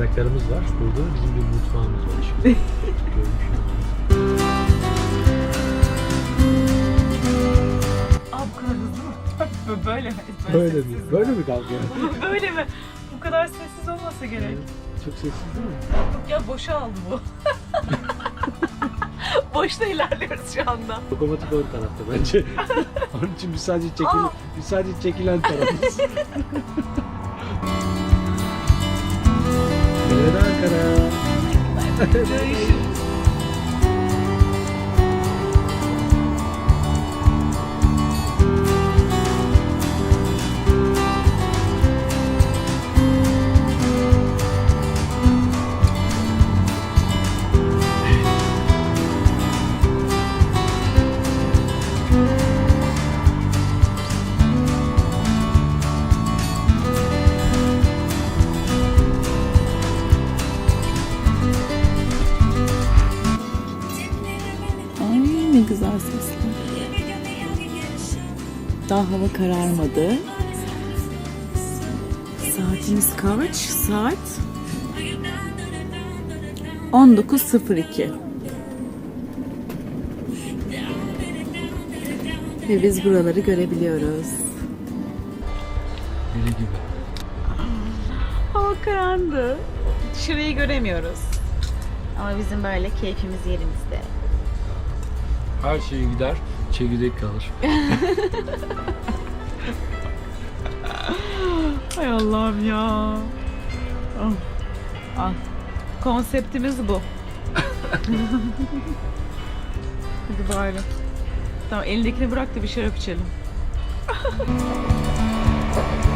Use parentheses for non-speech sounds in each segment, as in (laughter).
bardaklarımız var. Burada bizim bir mutfağımız var. (laughs) Şimdi. Aa bu kadar hızlı mı? (laughs) Bö- Böyle mi? Böyle mi? Böyle mi kalkıyor? Böyle mi? Bu kadar sessiz olmasa gerek. Çok sessiz değil mi? Yok ya boşa aldı bu. (laughs) Boşta ilerliyoruz şu anda. Lokomotif ön tarafta bence. Onun için biz sadece çekil, Aa! biz sadece çekilen tarafız. Tara, tara. Bye. Daha hava kararmadı. Saatimiz kaç? Saat 19.02. Ve biz buraları görebiliyoruz. Deli gibi. Hava karandı. Dışarıyı göremiyoruz. Ama bizim böyle keyfimiz yerimizde. Her şey gider, çekirdek kalır. (laughs) Hay Allah'ım ya. Ah. Ah. Konseptimiz bu. (laughs) Hadi bari. Tamam elindekini bırak da bir şarap içelim. (laughs)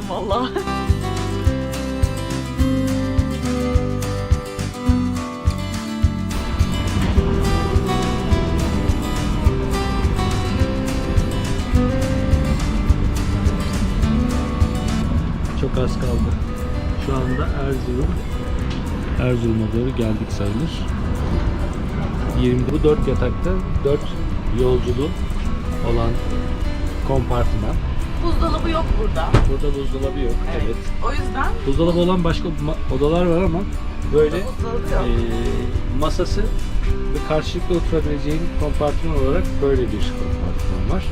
verdim vallahi. Çok az kaldı. Şu anda Erzurum. Erzurum'a doğru geldik sayılır. 20 bu 4 yatakta 4 yolculuğu olan kompartıman. Buzdolabı yok burada. Burada buzdolabı yok. Evet. O yüzden Buzdolabı olan başka odalar var ama böyle eee, masası ve karşılıklı oturabileceğin kompartman olarak böyle bir kompartman var.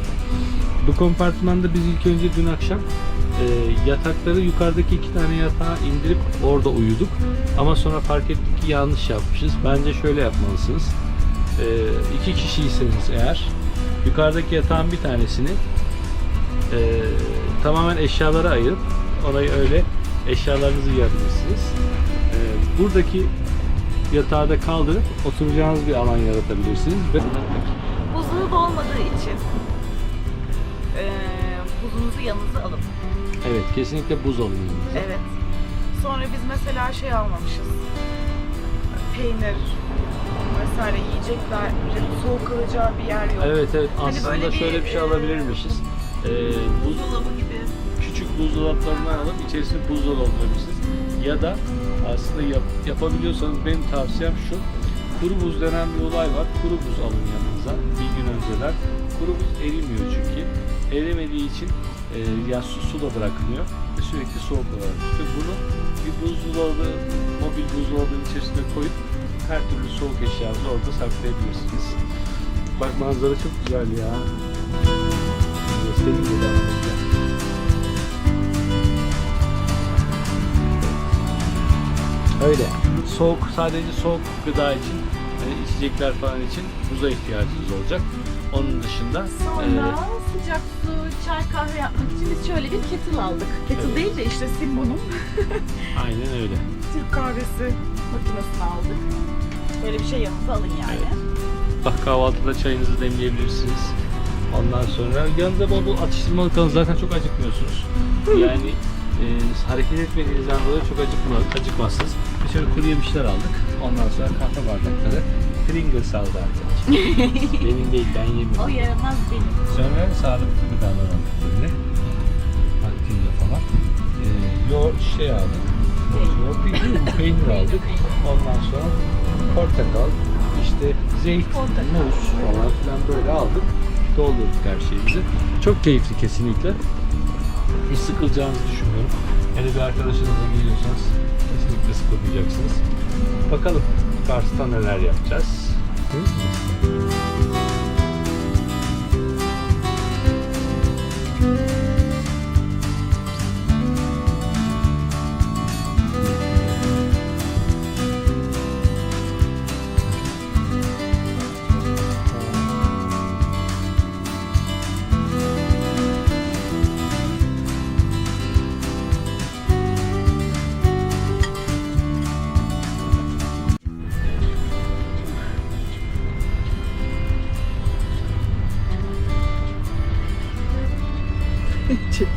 Bu kompartmanda biz ilk önce dün akşam eee, yatakları yukarıdaki iki tane yatağa indirip orada uyuduk. Ama sonra fark ettik ki yanlış yapmışız. Bence şöyle yapmalısınız. Eee iki kişiyseniz eğer yukarıdaki yatağın bir tanesini eee, tamamen eşyalara ayırıp orayı öyle eşyalarınızı yığabilirsiniz. Eee, buradaki yatağı da kaldırıp oturacağınız bir alan yaratabilirsiniz ve Buzdolabı olmadığı için eee buzunuzu yanınıza alın. evet kesinlikle buz alın yanınıza. Evet. Sonra biz mesela şey almamışız. Peynir vesaire yiyecekler, soğuk kalacağı bir yer yok. Evet evet Hani aslında böyle bir, şöyle bir şey alabilirmişiz. Eee buz Buzdolabı gibi. küçük buzdolaplarından alıp içerisine buzdolabı koyabilirsiniz. Ya da aslında yap- yapabiliyorsanız benim tavsiyem şu. Kuru buz denen bir olay var. Kuru buz alın yanınıza bir gün önceden. Kuru buz erimiyor çünkü. Erimediği için e, ya su, su da bırakmıyor ve sürekli soğuk olarak tutuyor. Bunu bir buzdolabı, mobil buzdolabının içerisine koyup her türlü soğuk eşyanızı orada saklayabilirsiniz. Bak manzara çok güzel ya. Göstereyim de devam edeceğim. Öyle. Soğuk, sadece soğuk gıda için, yani içecekler falan için buza ihtiyacınız olacak. Onun dışında Sonra e, sıcak su, çay kahve yapmak için biz şöyle bir kettle aldık. Kettle Evet. değil de işte Simbo'nun (laughs) aynen öyle. Türk kahvesi makinesini aldık. Böyle bir şey yanınıza alın yani. Evet. Bak kahvaltıda çayınızı demleyebilirsiniz. Ondan sonra yanında bol bol atıştırmalık alın. Zaten çok acıkmıyorsunuz. Yani e, hareket etmediğinizden dolayı çok acıkma, acıkmazsınız. Bir şöyle kuru yemişler aldık. Ondan sonra kahve bardakları. Pringles aldı arkadaşlar. (laughs) Benim değil ben yemiyorum. O yaramaz benim. Sonra sağlıklı gıdalar aldık böyle. Aktivle falan. Ee, yoğurt şey aldık. Yoğurt değil, değil mi? peynir aldık. Ondan sonra portakal, işte zeytin, muz falan filan böyle aldık. Doldurduk her şeyimizi. Çok keyifli kesinlikle. Hiç sıkılacağınızı düşünmüyorum. Hele bir arkadaşınızla geliyorsanız kesinlikle sıkılmayacaksınız. Bakalım Kars'ta neler yapacağız. Hı?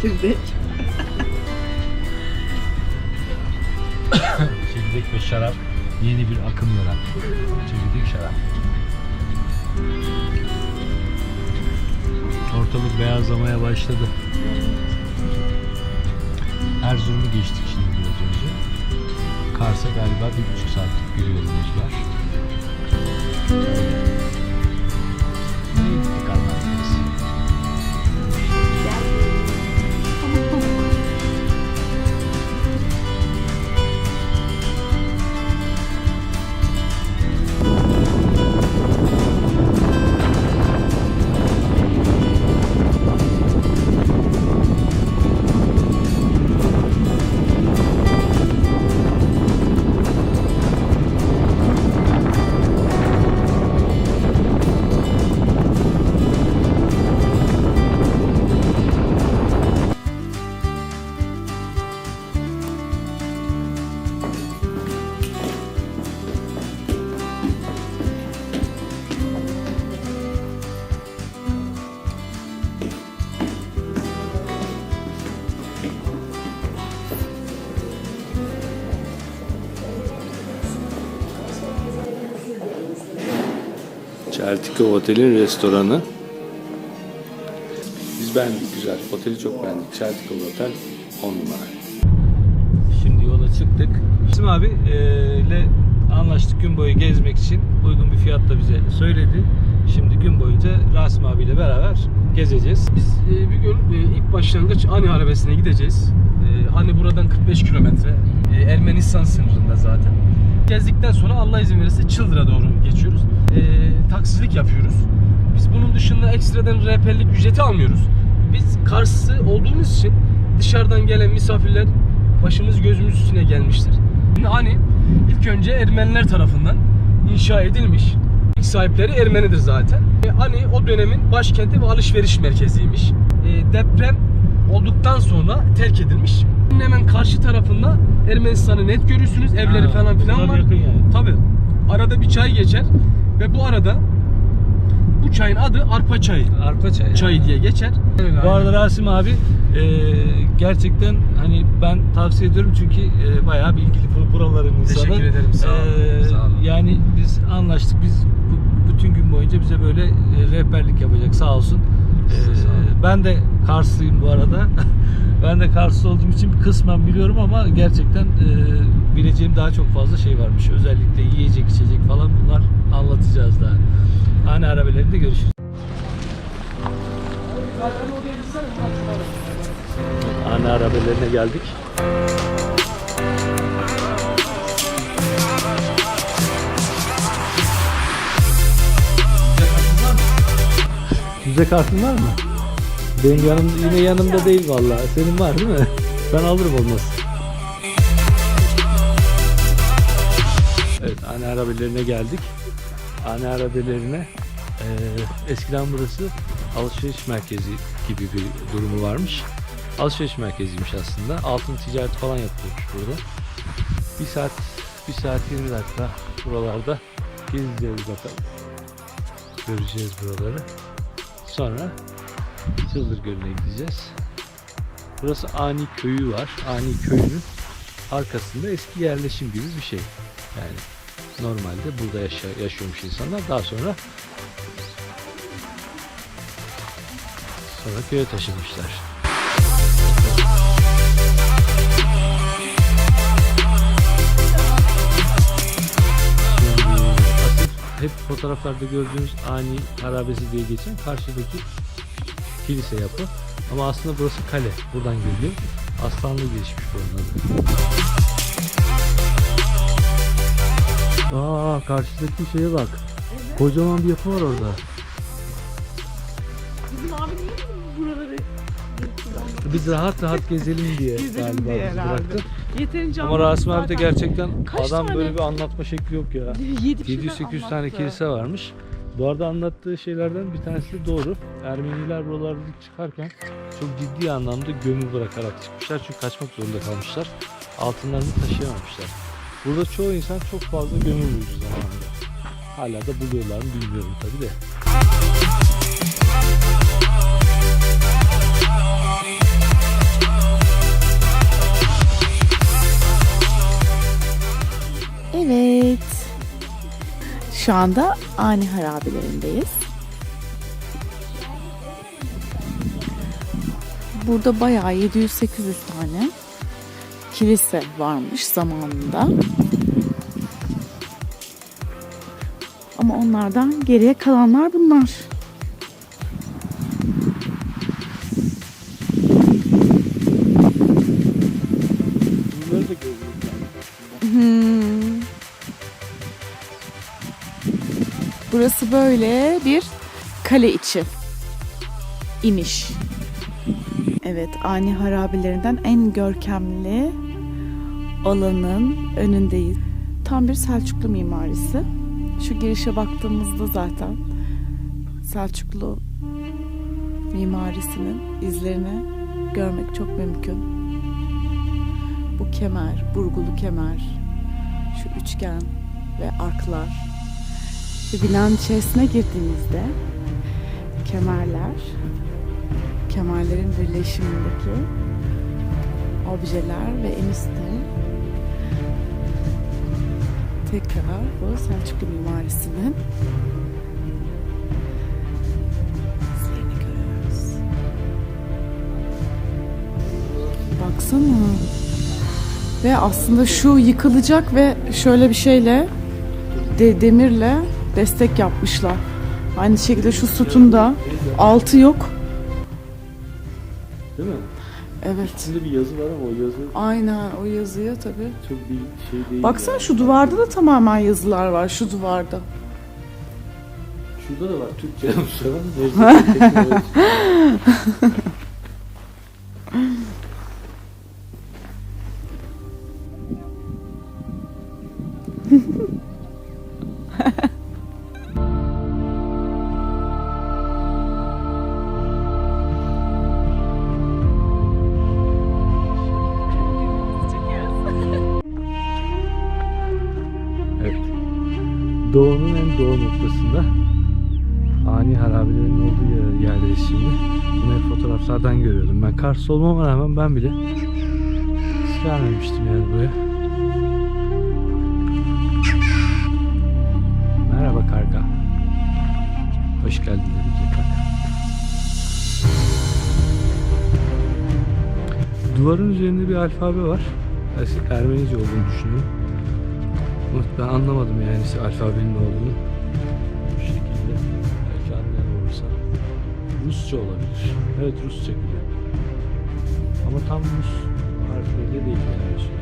Çekirdek. Çekirdek ve şarap yeni bir akım yarattı. Çekirdek şarap. Ortalık beyazlamaya başladı. Erzurum'u geçtik şimdi biraz önce. Kars'a galiba bir buçuk saatlik bir yolumuz var. Eltika Otel'in restoranı. Biz beğendik güzel. Oteli çok beğendik. Celtic Otel 10 numara. Şimdi yola çıktık. Bizim abi e, ile anlaştık gün boyu gezmek için uygun bir fiyatla bize söyledi. Şimdi gün boyunca Rasim abiyle beraber gezeceğiz. Biz e, bir gün e, ilk başlangıç Ani Arabesi'ne gideceğiz. E, Ani buradan 45 kilometre. E, Ermenistan sınırında zaten. Gezdikten sonra Allah izin verirse Çıldır'a doğru geçiyoruz. E, taksicilik yapıyoruz. Biz bunun dışında ekstradan rehberlik ücreti almıyoruz. Biz Kars'ı olduğumuz için dışarıdan gelen misafirler başımız gözümüz üstüne gelmiştir. Şimdi Ani ilk önce Ermeniler tarafından inşa edilmiş. İlk sahipleri Ermenidir zaten. E, Ani o dönemin başkenti ve alışveriş merkeziymiş. E, deprem olduktan sonra terk edilmiş. Hemen karşı tarafında Ermenistan'ı net görürsünüz. Evleri Ha, falan filan bunlar var. yakın yani. Tabi. Arada bir çay geçer ve bu arada bu çayın adı arpa çayı. Arpa çayı. Çayı diye geçer. Bu arada Rasim abi e, gerçekten hani ben tavsiye ediyorum çünkü e, bayağı bilgili bu- buraların insanı. Teşekkür ederim, sağ olun, E, sağ olun. Yani biz anlaştık biz bu- bütün gün boyunca bize böyle e, rehberlik yapacak sağ olsun. E, olun. ben de Karslıyım bu arada. (laughs) ben de Karslı olduğum için kısmen biliyorum ama gerçekten e, bileceğim daha çok fazla şey varmış. Özellikle yiyecek içecek falan bunlar anlatacağız daha. Hani arabelerinde görüşürüz. Anne arabelerine geldik. Yüzde kartın var mı? Benim yanım yine yanımda değil vallahi. Senin var değil mi? Ben alırım olmaz. Evet, anne arabelerine geldik. Anne arabelerine eee, eskiden burası alışveriş merkezi gibi bir durumu varmış. Alışveriş merkeziymiş aslında. Altın ticareti falan yapılmış burada. Bir saat, bir saat 20 dakika buralarda gezeceğiz bakalım. Göreceğiz buraları. Sonra Çıldır Gölü'ne gideceğiz. Burası Ani Köyü var. Ani Köyü'nün arkasında eski yerleşim gibi bir şey. Yani normalde burada yaşa, yaşıyormuş insanlar. Daha sonra sonra köye taşınmışlar. Hep fotoğraflarda gördüğünüz ani harabesi diye geçen karşıdaki kilise yapı. Ama aslında burası kale. Buradan geliyor. Aslanlı gelişmiş buranın adı. Aa karşıdaki şeye bak. Kocaman bir yapı var orada. Bizim abi niye buraları Biz rahat rahat gezelim diye Gezelim galiba diye herhalde. bıraktı. Yeterince Ama Rasim abi de zaten. gerçekten Kaç adam tane? böyle bir anlatma şekli yok ya. (laughs) Yedi şeyden 700-800 tane anlattı. kilise varmış. Bu arada anlattığı şeylerden bir tanesi de doğru. Ermeniler buralarda ilk çıkarken çok ciddi anlamda gömü bırakarak çıkmışlar. Çünkü kaçmak zorunda kalmışlar. Altınlarını taşıyamamışlar. Burada çoğu insan çok fazla gömü bulmuş zamanında. Hala da buluyorlar mı bilmiyorum tabi de. Evet. Şu anda Ani Harabilerindeyiz. Burada bayağı 700-800 tane kilise varmış zamanında. Ama onlardan geriye kalanlar bunlar. Burası böyle bir kale içi imiş. Evet, Ani harabilerinden en görkemli alanın önündeyiz. Tam bir Selçuklu mimarisi. Şu girişe baktığımızda zaten Selçuklu mimarisinin izlerini görmek çok mümkün bu kemer, burgulu kemer, şu üçgen ve arklar ve binanın içerisine girdiğinizde kemerler, kemerlerin birleşimindeki objeler ve en üstte tekrar bu Selçuklu mimarisinin izlerini görüyoruz. Baksana. Ve aslında şu yıkılacak ve şöyle bir şeyle de demirle destek yapmışlar. Aynı şekilde şu sütunda altı yok. Değil mi? Evet. İçinde bir yazı var ama o yazı Aynen o yazıyor tabii. çok bir şey değil. Baksana yani. şu duvarda da tamamen yazılar var şu duvarda. Şurada da var Türkçe yazmışlar (laughs) noktasında ani harabelerin olduğu yer, yerdeyiz şimdi. Bunu hep fotoğraflardan görüyordum. Ben Kars olmama rağmen ben bile hiç yani buraya. Merhaba karga. Hoş geldin bize karga. Duvarın üzerinde bir alfabe var. Er- Ermenice olduğunu düşünüyorum. Ben anlamadım yani alfabenin ne olduğunu. Rusça olabilir. Evet Rusça gibi. Ama tam Rus harfleriyle değil yani.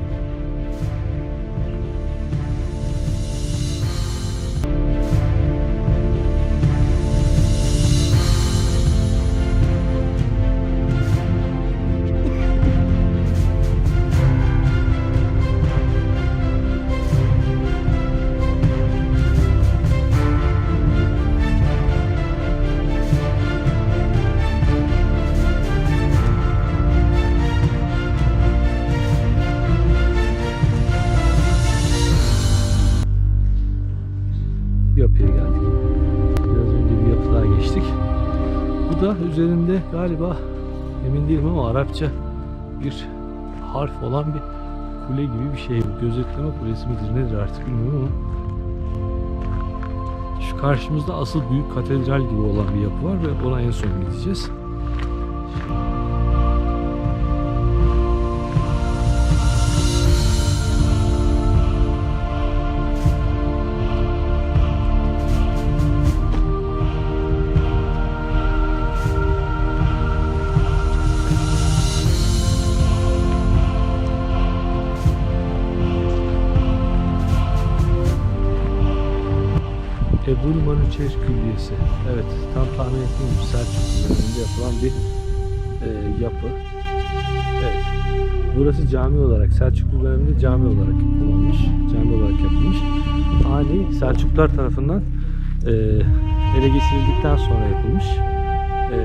Üzerinde galiba emin değilim ama Arapça bir harf olan bir kule gibi bir şey. Gözetleme kulesi midir nedir artık bilmiyorum ama şu karşımızda asıl büyük katedral gibi olan bir yapı var ve ona en son gideceğiz. Manuçeş Külliyesi. Evet, tam tahmin ettiğim gibi Selçuklu döneminde yapılan bir e, yapı. Evet. Burası cami olarak, Selçuklu döneminde cami olarak kullanılmış. Cami olarak yapılmış. Ani Selçuklular tarafından e, ele geçirildikten sonra yapılmış. E,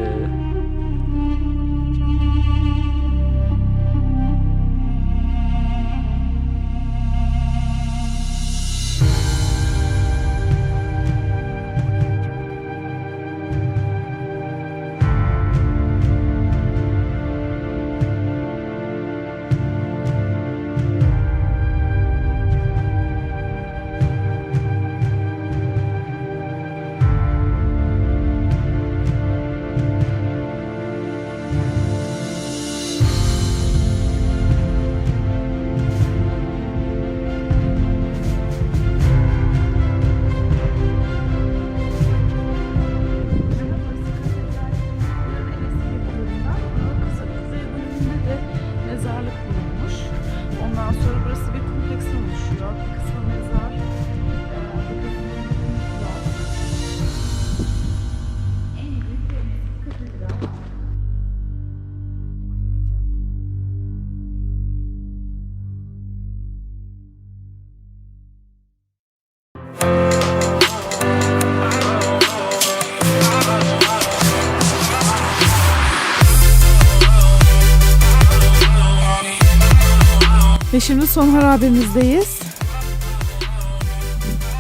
şimdi son harabemizdeyiz.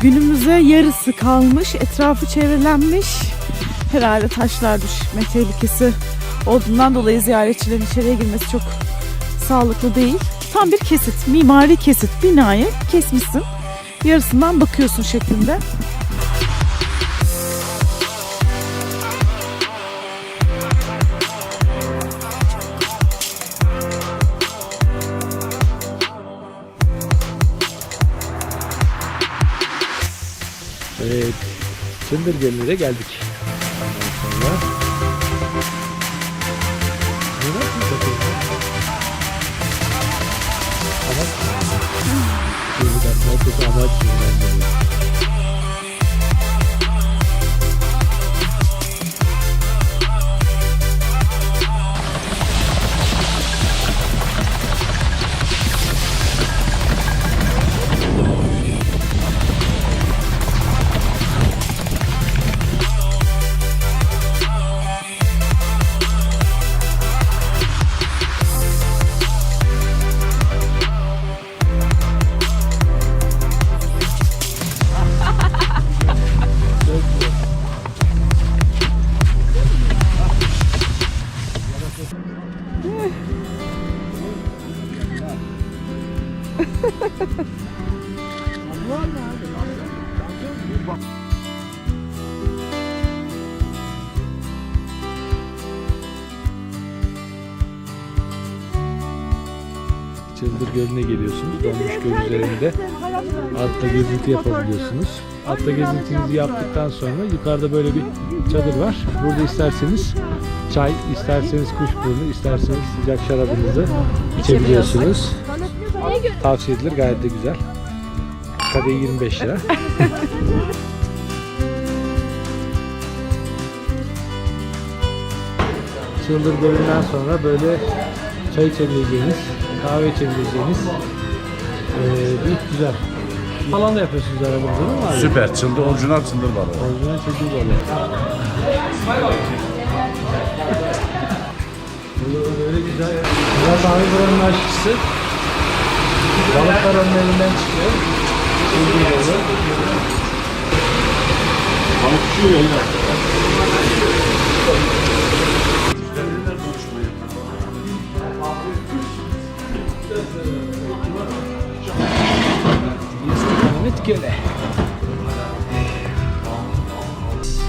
Günümüze yarısı kalmış, etrafı çevrelenmiş. Herhalde taşlar düşme tehlikesi olduğundan dolayı ziyaretçilerin içeriye girmesi çok sağlıklı değil. Tam bir kesit, mimari kesit. Binayı kesmişsin. Yarısından bakıyorsun şeklinde. Çındır Gölü'ne geldik. Ondan sonra... Bu nasıl bir takım? Ama... Şuradan ortası amaç Çıldır Gölü'ne geliyorsunuz. Donmuş Göl üzerinde atla gezinti yapabiliyorsunuz. Atla gezintinizi yaptıktan sonra yukarıda böyle bir çadır var. Burada isterseniz çay, isterseniz kuşburnu, isterseniz sıcak şarabınızı içebiliyorsunuz. Tavsiye edilir gayet de güzel. Kadehi 25 lira. (laughs) Çıldır Gölü'nden sonra böyle çay içebileceğiniz, kahve içebileceğiniz eee bir güzel. Falan da yapıyorsunuz aramızda değil mi abi? Süper. Çıldır, orijinal çıldır balığı. Orijinal çıldır balığı. Burada da böyle güzel. Murat abi buranın aşçısı. Balıklar onun elinden çıkıyor. Çıldır balığı. Balıkçı ya. Mehmet Göle.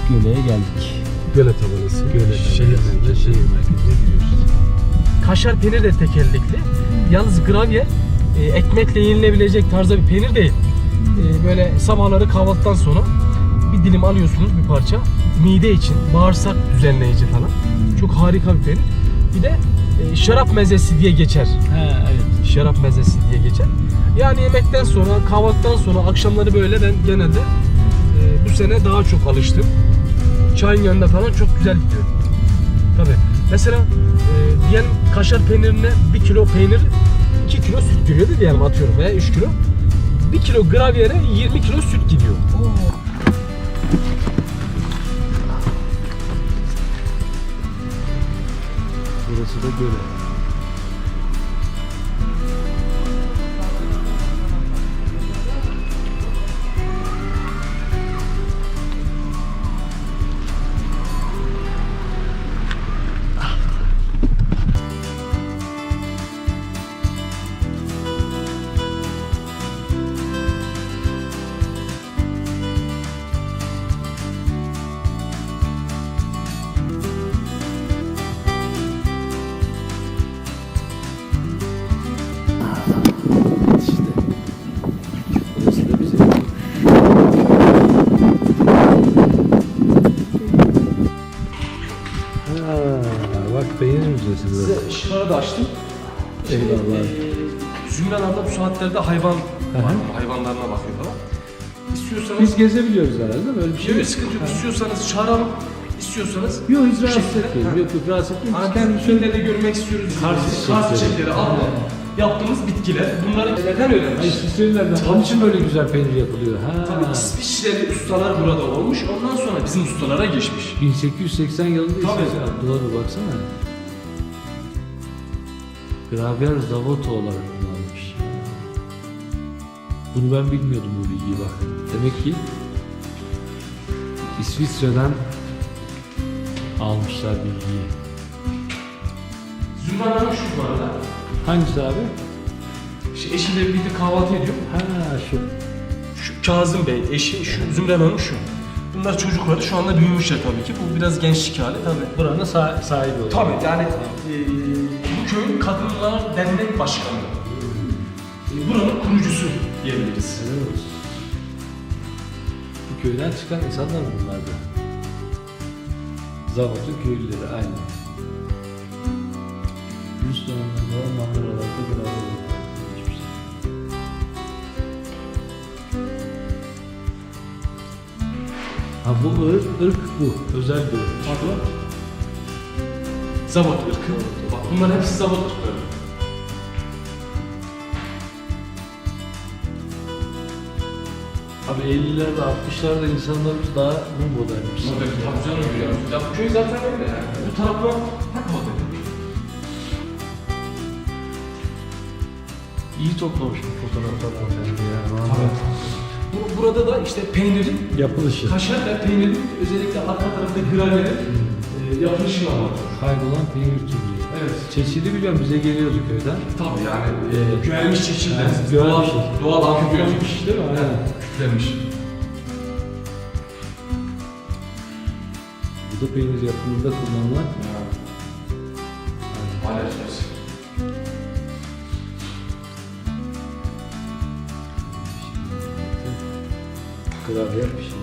Göle'ye geldik. Göle tabanası. Göle Şehir merkezi, şehir merkezine giriyoruz. Kaşar peynir de tekerlekli. Yalnız gravyer e, ekmekle yenilebilecek tarzda bir peynir değil. E, böyle sabahları kahvaltıdan sonra bir dilim alıyorsunuz bir parça. Mide için bağırsak düzenleyici falan. Çok harika bir peynir. Bir de e, şarap mezesi diye geçer. Ha evet. Şarap mezesi diye geçer. Yani yemekten sonra, kahvaltıdan sonra akşamları böyle ben genelde e, bu sene daha çok alıştım. Çayın yanında falan çok güzel gidiyor. Tabi. Mesela e, diyelim kaşar peynirine 1 kilo peynir 2 kilo süt giriyordu diyelim atıyorum veya 3 kilo. 1 kilo gravyere 20 kilo süt gidiyor. Burası da göle. Müzesi burası. Size ışıkları da açtım. Eyvallah. Ee, Zümran abla bu saatlerde hayvan Hı hı. hayvanlarına bakıyor falan. İstiyorsanız Biz gezebiliyoruz herhalde böyle bir şey Yok sıkıntı yok. İstiyorsanız çağıralım. İstiyorsanız Yok hiç rahatsız şekilde, etmiyor. ha. Yok yok rahatsız etmiyor. Biz Hani de görmek istiyoruz. Kars çiçekleri. abla. Yaptığımız bitkiler. Bunları neden Ay öğrenmiş? İsviçrelilerden. Onun için böyle güzel peynir yapılıyor. Ha. Tabii İsviçreli ustalar burada olmuş. Ondan sonra bizim ustalara geçmiş. 1880 yılında Tabii. Abdullah baksana. Gravier Zavoto olarak kullanmış. Bunu ben bilmiyordum bu bilgiyi bak. Demek ki İsviçre'den almışlar bilgiyi. Zümran Hanım şu bu arada. Hangisi abi? İşte eşiyle birlikte kahvaltı ediyor. Ha şu. Şu Kazım Bey, eşi şu Zümran Hanım şu. Bunlar çocukları şu anda büyümüşler tabii ki. Bu biraz gençlik hali tabii. Buranın sa- sahibi oluyor. Tabii yani e, köyün kadınlar dernek başkanı. Buranın kurucusu diyebiliriz. Evet. Bu köyden çıkan insanlar bunlar da. Zavut'un köylüleri aynı. Rus döneminde mandıralarda beraber geçmişler. Ha bu ırk, ırk bu. Özel bir ırk. Pardon. Zabot ırkı. Bak bunlar hepsi ırkları. Abi 50'lerde 60'larda insanlarımız daha mı modernmiş? Modern tabii canım ya. Ya bu köy zaten öyle yani. Bu taraflar hep modern. İyi toplamış bu fotoğraflar hanımefendi ya. Bu- Burada da işte peynirin, Yapılışı. kaşar ve peynirin özellikle arka tarafta granlerin e, yapılışına var. Kaybolan peynir türü. Evet. Çeşidi biliyorum bize geliyordu köyden. Tabii yani e, Evet. güvenmiş çeşitler. Evet, doğal, güvenmiş. doğal antibiyotik. Küflenmiş değil mi? Aynen. Evet, küflenmiş. Bu da peynir yapımında kullanılan Alerjimiz. klavye pişirme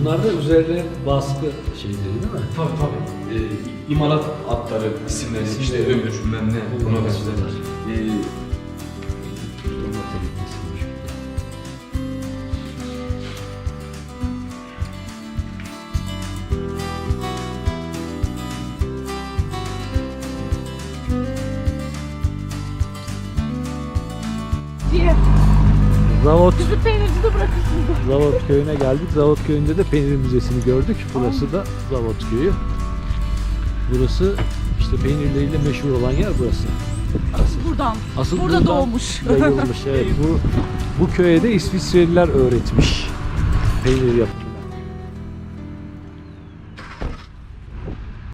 Bunlar da üzerine baskı şeyleri değil mi? Tabii tabii. E, imalat atları isimleri, işte ömür, bilmem ne, buna benzer. E, köyüne geldik. Zavot köyünde de peynir müzesini gördük. Burası da Zavot köyü. Burası işte peynirleriyle meşhur olan yer burası. Asıl, Buradan. asıl Burada buradan doğmuş. (laughs) Yayılmış evet. Bu, bu köye de İsviçreliler öğretmiş peynir yapmayı.